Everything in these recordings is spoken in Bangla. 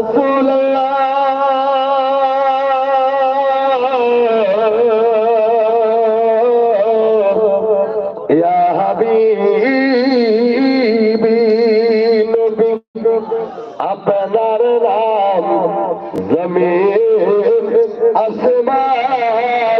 رسول الله يا حبيبي নবী আপনার নাম জমিন আসমানে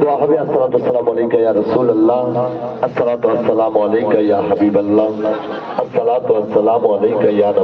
দোয়া হবে আসসালামু আলাইকা ইয়া রাসূলুল্লাহ আসসালাতু আসসালামু আলাইকা ইয়া হাবিবাল্লাহ আসসালাতু আসসালামু আলাইকা ইয়া